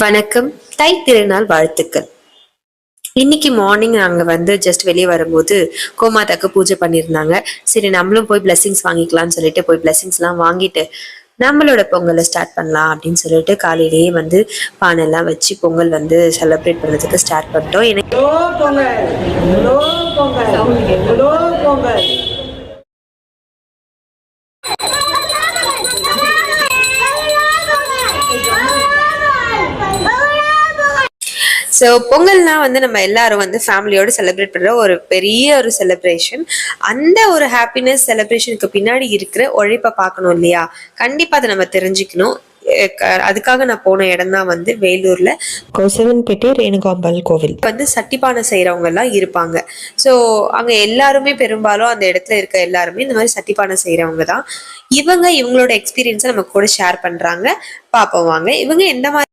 வணக்கம். தை திருநாள் வாழ்த்துக்கள். இன்னைக்கு மார்னிங் நாங்கள் வந்து ஜஸ்ட் வெளியே வரும்போது கோமாதாக்கு பூஜை பண்ணியிருந்தாங்க. சரி நம்மளும் போய் பிளெஸிங்ஸ் வாங்கிக்கலாம்னு சொல்லிட்டு போய் பிளெஸிங்ஸ்லாம் வாங்கிட்டு நம்மளோட பொங்கலை ஸ்டார்ட் பண்ணலாம் அப்படின்னு சொல்லிட்டு காலையிலேயே வந்து பானைலாம் வச்சு பொங்கல் வந்து செலிப்ரேட் பண்ணுறதுக்கு ஸ்டார்ட் பண்ணிட்டோம். எனக்கு hello Pongal hello Pongal hello Pongal so பொங்கல்னா வந்து நம்ம எல்லாரும் வந்து ஃபேமிலியோட செலிப்ரேட் பண்ணுற ஒரு பெரிய ஒரு செலிப்ரேஷன் அந்த ஒரு ஹாப்பினஸ் செலிப்ரேஷனுக்கு பின்னாடி இருக்கிற உழைப்பை பார்க்கணும் இல்லையா? கண்டிப்பாக அதை நம்ம தெரிஞ்சுக்கணும். அதுக்காக நான் போன இடம் தான் வந்து வேலூர்ல. கொசவன்பேட்டை ரேணுகாம்பாள் கோவில். வந்து சட்டிப்பானை செய்கிறவங்க எல்லாம் இருப்பாங்க. ஸோ அங்கே எல்லாருமே பெரும்பாலும் அந்த இடத்துல இருக்க எல்லாருமே இந்த மாதிரி சட்டிப்பானை செய்கிறவங்க தான். இவங்க இவங்களோட எக்ஸ்பீரியன்ஸை நம்ம கூட ஷேர் பண்ணுறாங்க பார்ப்போம் வாங்க. இவங்க எந்த மாதிரி